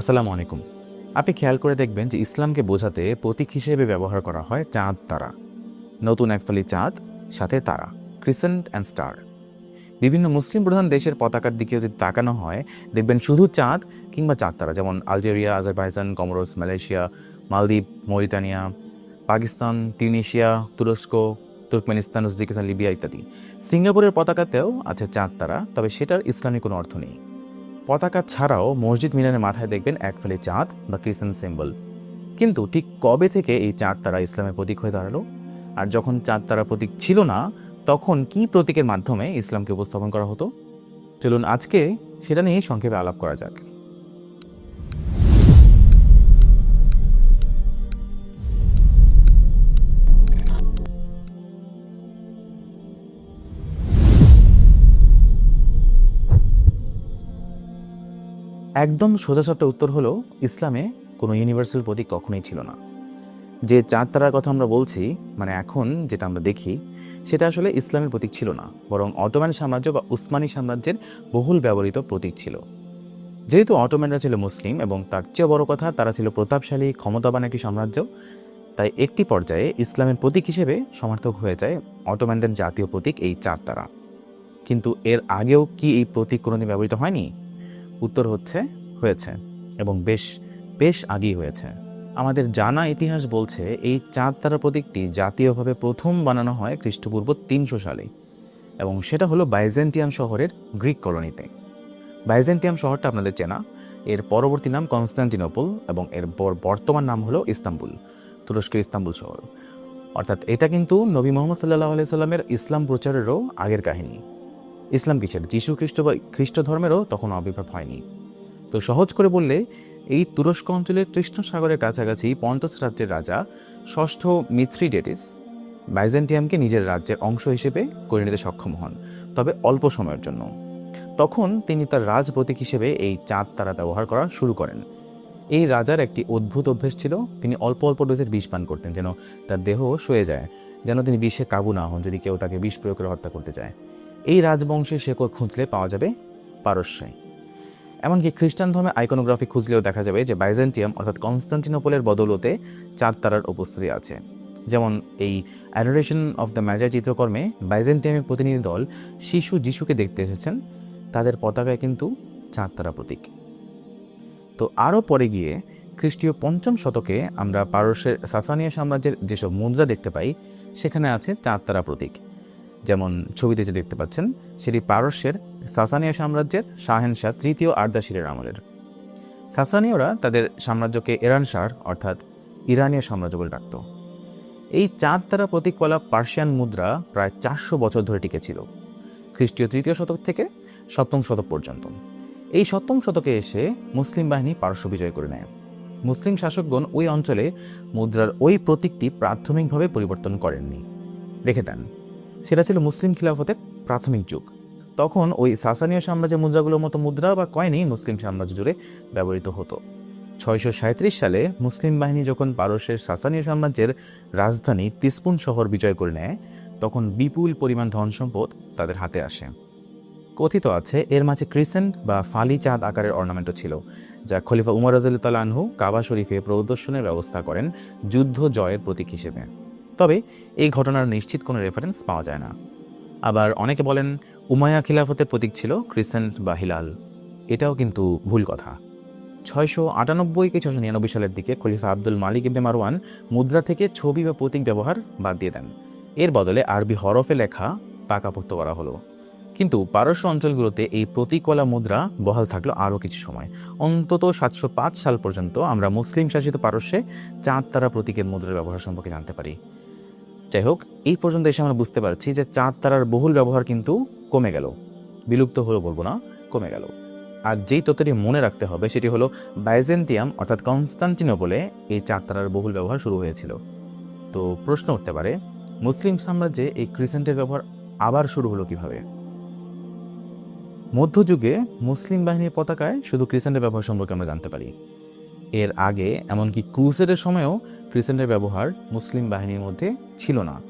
আসসালামু আলাইকুম। আপনি খেয়াল করে দেখবেন যে ইসলামকে বোঝাতে প্রতীক হিসেবে ব্যবহার করা হয় চাঁদ তারা। নতুন একফালি চাঁদ, সাথে তারা, ক্রিসেন্ট অ্যান্ড স্টার। বিভিন্ন মুসলিম প্রধান দেশের পতাকার দিকে যদি তাকানো হয়, দেখবেন শুধু চাঁদ কিংবা চাঁদ তারা, যেমন আলজেরিয়া, আজারবাইজান, কমরোস, মালয়েশিয়া, মালদ্বীপ, মরিতানিয়া, পাকিস্তান টিউনিশিয়া তুরস্ক, তুর্কমেনিস্তান, উজবেকিস্তান, লিবিয়া ইত্যাদি। সিঙ্গাপুরের পতাকাতেও আছে চাঁদ তারা, তবে সেটার ইসলামী কোনো অর্থ নেই। পতাকা ছাড়াও মসজিদ মিনারের মাথায় দেখবেন এক ফেলে চাঁদ বা ক্রিশ্চান সিম্বল। কিন্তু ঠিক কবে থেকে এই চাঁদ তারা ইসলামের প্রতীক হয়ে দাঁড়াল? আর যখন চাঁদ তারা প্রতীক ছিল না, তখন কি প্রতীকের মাধ্যমে ইসলামকে উপস্থাপন করা হতো? চলুন আজকে সেটা নিয়ে সংক্ষেপে আলাপ করা যাক। একদম সোজাসাপটা উত্তর হলো, ইসলামে কোনো ইউনিভার্সাল প্রতীক কখনোই ছিল না। যে চাঁদ তারার কথা আমরা বলছি মানে এখন যেটা আমরা দেখি, সেটা আসলে ইসলামের প্রতীক ছিল না, বরং অটোম্যান সাম্রাজ্য বা উসমানী সাম্রাজ্যের বহুল ব্যবহৃত প্রতীক ছিল। যেহেতু অটোম্যানরা ছিল মুসলিম এবং তার চেয়ে বড় কথা, তারা ছিল প্রতাপশালী, ক্ষমতাবান একটি সাম্রাজ্য, তাই একটি পর্যায়ে ইসলামের প্রতীক হিসেবে সমর্থক হয়ে যায় অটোম্যানদের জাতীয় প্রতীক এই চাঁদ তারা। কিন্তু এর আগেও কি এই প্রতীক কোনোদিন ব্যবহৃত হয়নি? উত্তর হচ্ছে, হয়েছে এবং বেশ বেশ আগেই হয়েছে। আমাদের জানা ইতিহাস বলছে, এই চাঁদ তারা প্রতীকটি জাতীয়ভাবে প্রথম বানানো হয় খ্রিস্টপূর্ব তিনশো সালে এবং সেটা হলো বাইজেন্টিয়াম শহরের গ্রিক কলোনিতে। বাইজেন্টিয়াম শহরটা আপনাদের চেনা। এর পরবর্তী নাম কনস্টান্টিনোপল এবং এর বর- বর্তমান নাম হলো ইস্তাম্বুল, তুরস্কের ইস্তাম্বুল শহর। অর্থাৎ এটা কিন্তু নবী মোহাম্মদ সাল্লাহ আলি সাল্লামের ইসলাম প্রচারেরও আগের কাহিনী। ইসলাম কিসের? যীশু খ্রিস্ট বা খ্রিস্ট ধর্মেরও তখন আবির্ভাব হয়নি। তো সহজ করে বললে, এই তুরস্ক অঞ্চলের কৃষ্ণ সাগরের কাছাকাছি পন্টস রাজ্যের রাজা ষষ্ঠ মিথ্রিডেটিস বাইজেন্টিয়ামকে নিজের রাজ্যের অংশ হিসেবে করে নিতে সক্ষম হন, তবে অল্প সময়ের জন্য। তখন তিনি তার রাজ প্রতীক হিসেবে এই চাঁদ তারা ব্যবহার করা শুরু করেন। এই রাজার একটি অদ্ভুত অভ্যেস ছিল, তিনি অল্প অল্প ডোজের বিষ পান করতেন যেন তার দেহ সয়ে যায়, যেন তিনি বিষে কাবু না হন যদি কেউ তাকে বিষ প্রয়োগ করে হত্যা করতে চায়। এই রাজবংশের শেকড় খুঁজলে পাওয়া যাবে পারস্যে। এমনকি খ্রিস্টান ধর্মে আইকনোগ্রাফি খুঁজলেও দেখা যাবে যে বাইজেন্টিয়াম অর্থাৎ কনস্টান্টিনোপলের বদৌলতে চাঁদ তারার উপস্থিতি আছে। যেমন এই অ্যাডোরেশন অফ দ্য ম্যাজার চিত্রকর্মে বাইজেন্টিয়ামের প্রতিনিধি দল শিশু যিশুকে দেখতে এসেছেন। তাদের পতাকায় কিন্তু চাঁদ তারা প্রতীক। তো আরও পরে গিয়ে খ্রিস্টীয় পঞ্চম শতকে আমরা পারস্যের সাসানিয়া সাম্রাজ্যের যেসব মুদ্রা দেখতে পাই, সেখানে আছে চাঁদ তারা প্রতীক। যেমন ছবিতে যে দেখতে পাচ্ছেন, সেটি পারস্যের সাসানীয় সাম্রাজ্যের শাহেনশাহ তৃতীয় আর্দাশিরের আমলের। সাসানীয়রা তাদের সাম্রাজ্যকে এরানশার অর্থাৎ ইরানীয় সাম্রাজ্য বলে ডাকত। এই চাঁদ তারা প্রতীকওয়ালা পার্সিয়ান মুদ্রা প্রায় চারশো বছর ধরে টিকেছিল খ্রিস্টীয় তৃতীয় শতক থেকে সপ্তম শতক পর্যন্ত। এই সপ্তম শতকে এসে মুসলিম বাহিনী পারস্য বিজয় করে নেয়। মুসলিম শাসকগণ ওই অঞ্চলে মুদ্রার ওই প্রতীকটি প্রাথমিকভাবে পরিবর্তন করেননি। রেখে দেন সেটা ছিল মুসলিম খিলাফতের প্রাথমিক যুগ। তখন ওই সাসানীয় সাম্রাজ্যের মুদ্রাগুলোর মতো মুদ্রা বা কয়েনই মুসলিম সাম্রাজ্য জুড়ে ব্যবহৃত হতো। ছয়শো সালে মুসলিম বাহিনী যখন পারস্যের সাসানীয় সাম্রাজ্যের রাজধানী তিসপুন শহর বিজয় করে নেয়, তখন বিপুল পরিমাণ ধন সম্পদ তাদের হাতে আসে। কথিত আছে, এর মাঝে ক্রিসেন্ট বা ফালি চাঁদ আকারের অর্নামেন্টও ছিল, যা খলিফা উমর আনহু কাবা শরীফে প্রদর্শনের ব্যবস্থা করেন যুদ্ধ জয়ের প্রতীক হিসেবে। তবে এই ঘটনার নিশ্চিত কোনো রেফারেন্স পাওয়া যায় না। আবার অনেকে বলেন উমায়া খিলাফতের প্রতীক ছিল ক্রিসেন্ট বা হিলাল। এটাও কিন্তু ভুল কথা। ছয়শো আটানব্বই কি ছয়শো নিরানব্বই সালের দিকে খলিফা আব্দুল মালিক ইবনে মারওয়ান মুদ্রা থেকে ছবি বা প্রতীক ব্যবহার বাদ দিয়ে দেন। এর বদলে আরবি হরফে লেখা পাকাপোক্ত করা হলো। কিন্তু পারস্য অঞ্চলগুলোতে এই প্রতীকওয়ালা মুদ্রা বহাল থাকল আরও কিছু সময়। অন্তত সাতশো পাঁচ সাল পর্যন্ত আমরা মুসলিম শাসিত পারস্যে চাঁদ, তারা প্রতীকের মুদ্রার ব্যবহার সম্পর্কে জানতে পারি। যাই হোক, এই পর্যন্ত এসে আমরা বুঝতে পারছি যে চাঁদ তারার বহুল ব্যবহার কিন্তু কমে গেল। বিলুপ্ত হলো বলব না, কমে গেল। আর যেই তথ্যটি মনে রাখতে হবে সেটি হলো বাইজেন্টিয়াম, অর্থাৎ কনস্টান্টিনোপলে এই চাঁদ তারার বহুল ব্যবহার শুরু হয়েছিল। তো প্রশ্ন উঠতে পারে, মুসলিম সাম্রাজ্যে এই ক্রিসেন্টের ব্যবহার আবার শুরু হলো কীভাবে? মধ্যযুগে মুসলিম বাহিনীর পতাকায় শুধু ক্রিসেন্টের ব্যবহার সম্পর্কে আমরা জানতে পারি। এর আগে, এমনকি ক্রুসেডের সময়ও ক্রিসেন্টের ব্যবহার মুসলিম বাহিনীর মধ্যে ছিল না।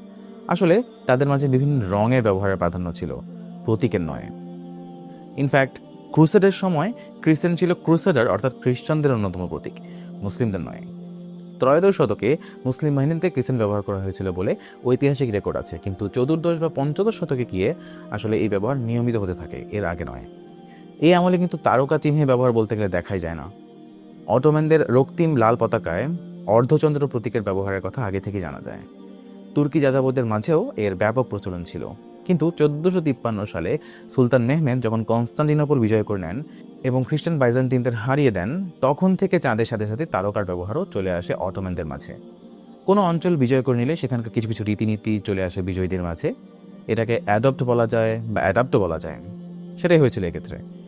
আসলে, তাদের মাঝে বিভিন্ন রঙের ব্যবহারের প্রাধান্য ছিল, প্রতীকের নয়। ইনফ্যাক্ট ক্রুসেডের সময় ক্রিশ্চান ছিল ক্রুসেডার, অর্থাৎ খ্রিস্টানদের অন্যতম প্রতীক, মুসলিমদের নয়। ত্রয়োদশ শতকে মুসলিম বাহিনীতে ক্রিশ্চান ব্যবহার করা হয়েছিল বলে ঐতিহাসিক রেকর্ড আছে, কিন্তু চতুর্দশ বা পঞ্চদশ শতকে গিয়ে আসলে এই ব্যবহার নিয়মিত হতে থাকে, এর আগে নয়। এই আমলে কিন্তু তারকা চিহ্নে ব্যবহার বলতে গেলে দেখাই যায় না। অটোম্যানদের রক্তিম লাল পতাকায় অর্ধচন্দ্র প্রতীকের ব্যবহারের কথা আগে থেকে জানা যায়। তুর্কি যাযাবরদের মাঝেও এর ব্যাপক প্রচলন ছিল। কিন্তু চোদ্দশো তিপ্পান্ন সালে সুলতান মেহমেদ যখন কনস্টান্টিনোপল বিজয় করে নেন এবং খ্রিস্টান বাইজেন্টিনদের হারিয়ে দেন, তখন থেকে চাঁদের সাথে সাথে তারকার ব্যবহারও চলে আসে অটোম্যানদের মাঝে। কোনো অঞ্চল বিজয় করে নিলে সেখানকার কিছু কিছু রীতিনীতি চলে আসে বিজয়ীদের মাঝে। এটাকে অ্যাডপ্ট বলা যায় বা অ্যাডাপ্টও বলা যায়। সেটাই হয়েছিল এক্ষেত্রে।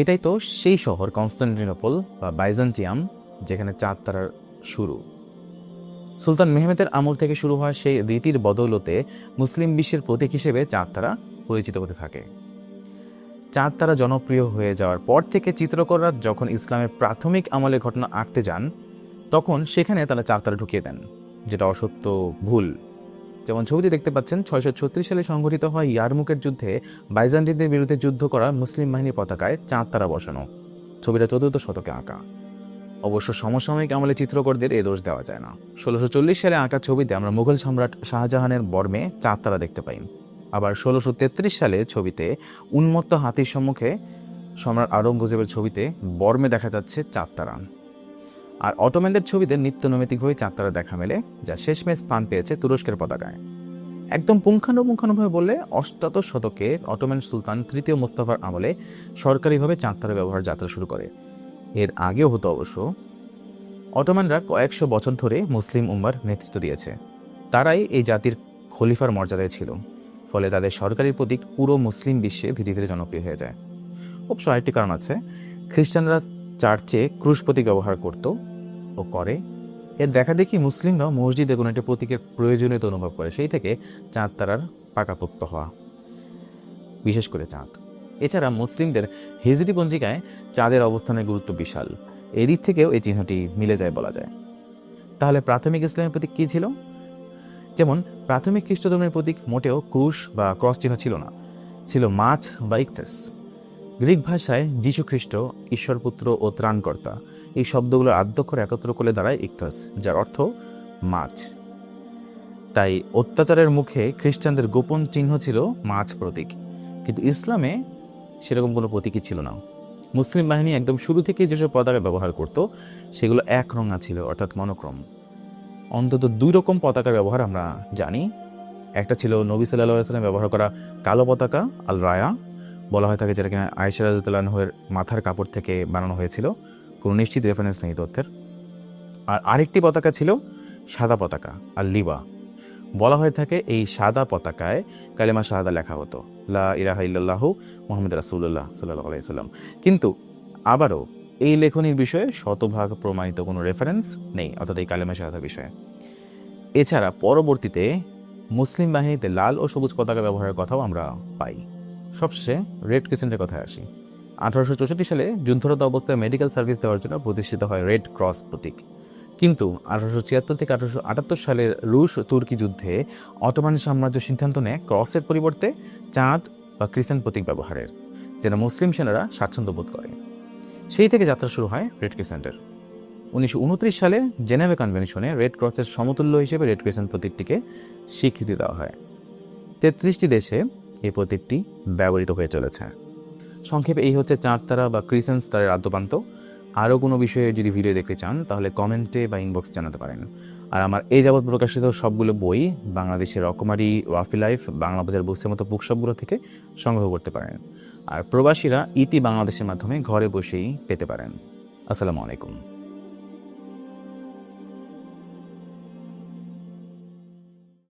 এটাই তো সেই শহর, কনস্টান্টিনোপল বা বাইজেন্টিয়াম, যেখানে চাঁদ তারার শুরু। সুলতান মেহমেদের আমল থেকে শুরু হওয়া সেই রীতির বদৌলতে মুসলিম বিশ্বের প্রতীক হিসেবে চাঁদ তারা পরিচিত হতে থাকে। চাঁদ তারা জনপ্রিয় হয়ে যাওয়ার পর থেকে চিত্রকররা যখন ইসলামের প্রাথমিক আমলের ঘটনা আঁকতে যান, তখন সেখানে তারা চাঁদ তারা ঢুকিয়ে দেন, যেটা অসত্য ভুল। যেমন ছবিতে দেখতে পাচ্ছেন ছয়শো ছত্রিশ সালে সংঘটিত হওয়া ইয়ারমুকের যুদ্ধে বাইজান্টিনদের বিরুদ্ধে যুদ্ধ করা মুসলিম বাহিনীর পতাকায় চাঁদ তারা বসানো। ছবিটা চতুর্থ শতকে আঁকা। অবশ্য সমসাময়িক আমলে চিত্রকরদের এ দোষ দেওয়া যায় না। ষোলোশো চল্লিশ সালে আঁকা ছবিতে আমরা মুঘল সম্রাট শাহজাহানের বর্মে চাঁদ তারা দেখতে পাই। আবার ষোলোশো তেত্রিশ সালে ছবিতে উন্মত্ত হাতির সম্মুখে সম্রাট আরঙ্গজেবের ছবিতে বর্মে দেখা যাচ্ছে চাঁদ তারা। আর অটোম্যানদের ছবিতে নিত্য নৈমিতিকভাবে চাঁদ তারা দেখা মেলে, যা শেষমেশ স্থান পেয়েছে তুরস্কের পতাকায়। একদম পুঙ্খানুপুঙ্খানুভাবে বললে, অষ্টাদশ শতকে অটোম্যান সুলতান তৃতীয় মোস্তাফার আমলে সরকারিভাবে চাঁদ তারা ব্যবহার যাত্রা শুরু করে। এর আগেও হতো অবশ্য। অটোম্যানরা কয়েকশো বছর ধরে মুসলিম উম্মার নেতৃত্ব দিয়েছে। তারাই এই জাতির খলিফার মর্যাদায় ছিল, ফলে তাদের সরকারি প্রতীক পুরো মুসলিম বিশ্বে ধীরে ধীরে জনপ্রিয় হয়ে যায়। অবশ্য আরেকটি কারণ আছে, খ্রিস্টানরা চার্চে ক্রুশ প্রতীক ব্যবহার করত ও করে। এর দেখা দেখি মুসলিমরাও মসজিদে কোনো একটা প্রতীকের প্রয়োজনীয়তা অনুভব করে, সেই থেকে চাঁদ তারার পাকাপোক্ত হওয়া বিশেষ করে চাঁদ। এছাড়া মুসলিমদের হিজরি পঞ্জিকায় চাঁদের অবস্থানের গুরুত্ব বিশাল। এদিক থেকেও এই চিহ্নটি মিলে যায় বলা যায়। তাহলে প্রাথমিক ইসলামের প্রতীক কী ছিল? যেমন, প্রাথমিক খ্রিস্ট ধর্মের প্রতীক মোটেও ক্রুশ বা ক্রস চিহ্ন ছিল না। ছিল মাছ বা ইকতেস। গ্রিক ভাষায় যীশু খ্রিস্ট ঈশ্বরপুত্র ও ত্রাণকর্তা এই শব্দগুলোর আদ্যক্ষর একত্র করে দাঁড়ায় ইকতাস, যার অর্থ মাছ। তাই অত্যাচারের মুখে খ্রিস্টানদের গোপন চিহ্ন ছিল মাছ প্রতীক। কিন্তু ইসলামে সেরকম কোনো প্রতীকই ছিল না। মুসলিম বাহিনী একদম শুরু থেকেই যেসব পতাকা ব্যবহার করত, সেগুলো এক রঙা ছিল, অর্থাৎ মনোক্রম। অন্তত দুই রকম পতাকার ব্যবহার আমরা জানি। একটা ছিল নবী সাল্লাহ সাল্লাম ব্যবহার করা কালো পতাকা আল রায়া বলা হয় থাকে যেটা কিনা আয়সা রাজুল্লাহের মাথার কাপড় থেকে বানানো হয়েছিল। কোনো নিশ্চিত রেফারেন্স নেই তথ্যের। আর আরেকটি পতাকা ছিল সাদা পতাকা আর লিবা। বলা হয়ে থাকে এই সাদা পতাকায় কালেমা শাহাদা লেখা হতো, লা ইরাহা ইল্লাল্লাহু মোহাম্মদ রাসুল্লাহ সাল্লাহ আলাইসাল্লাম কিন্তু আবারও এই লেখনির বিষয়ে শতভাগ প্রমাণিত কোনো রেফারেন্স নেই, অর্থাৎ এই কালেমা শাহাদা বিষয়ে। এছাড়া পরবর্তীতে মুসলিম বাহিনীতে লাল ও সবুজ পতাকা ব্যবহারের কথাও আমরা পাই। সবশেষে রেড ক্রিসেন্টের কথায় আসি। আঠারোশো চৌষট্টি সালে যুদ্ধরত অবস্থায় মেডিকেল সার্ভিস দেওয়ার জন্য প্রতিষ্ঠিত হয় রেড ক্রস প্রতীক। কিন্তু আঠারোশো ছিয়াত্তর থেকে আঠারোশো আটাত্তর সালের রুশ তুর্কি যুদ্ধে অটোমান সাম্রাজ্য সিদ্ধান্ত নেয় ক্রসের পরিবর্তে চাঁদ বা ক্রিসেন্ট প্রতীক ব্যবহারের, যেন মুসলিম সেনারা স্বাচ্ছন্দ্য বোধ করে। সেই থেকে যাত্রা শুরু হয় রেড ক্রিসেন্টের। উনিশশো উনত্রিশ সালে জেনেভা কনভেনশনে রেড ক্রসের সমতুল্য হিসেবে রেড ক্রিসেন্ট প্রতীকটিকে স্বীকৃতি দেওয়া হয়। তেত্রিশটি দেশে এই প্রতীকটি ব্যবহৃত হয়ে চলেছে। সংক্ষেপে এই হচ্ছে চাঁদ তারা বা ক্রিসেন্ট তারের আদ্যপান্ত। আরও কোনো বিষয়ে যদি ভিডিও দেখতে চান, তাহলে কমেন্টে বা ইনবক্স জানাতে পারেন। আর আমার এই যাবৎ প্রকাশিত সবগুলো বই বাংলাদেশের রকমারি, ওয়াফি লাইফ, বাংলা বাজার বুকসের মতো বুকশপগুলো থেকে সংগ্রহ করতে পারেন। আর প্রবাসীরা ইতি বাংলাদেশের মাধ্যমে ঘরে বসেই পেতে পারেন। আসসালামু আলাইকুম।